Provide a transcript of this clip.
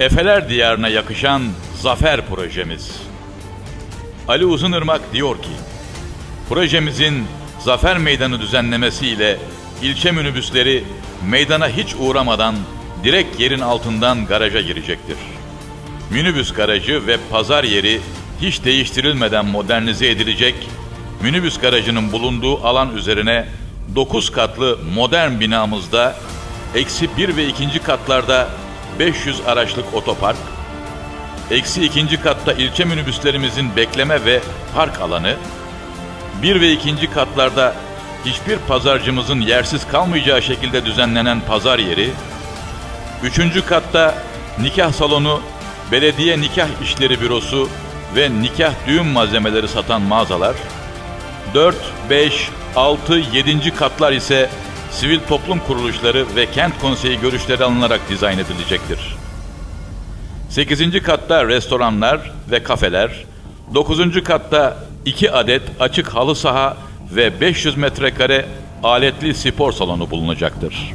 Efeler diyarına yakışan zafer projemiz. Ali Uzunırmak diyor ki, projemizin Zafer Meydanı düzenlemesiyle ilçe minibüsleri meydana hiç uğramadan direkt yerin altından garaja girecektir. Minibüs garajı ve pazar yeri hiç değiştirilmeden modernize edilecek, minibüs garajının bulunduğu alan üzerine 9 katlı modern binamızda eksi 1 ve 2. katlarda 500 araçlık otopark, eksi 2. katta ilçe minibüslerimizin bekleme ve park alanı, 1 ve 2. katlarda hiçbir pazarcımızın yersiz kalmayacağı şekilde düzenlenen pazar yeri, 3. katta nikah salonu, belediye nikah işleri bürosu ve nikah düğün malzemeleri satan mağazalar, 4, 5, 6, 7. katlar ise sivil toplum kuruluşları ve kent konseyi görüşleri alınarak dizayn edilecektir. 8. katta restoranlar ve kafeler, 9. katta 2 adet açık halı saha ve 500 metrekare aletli spor salonu bulunacaktır.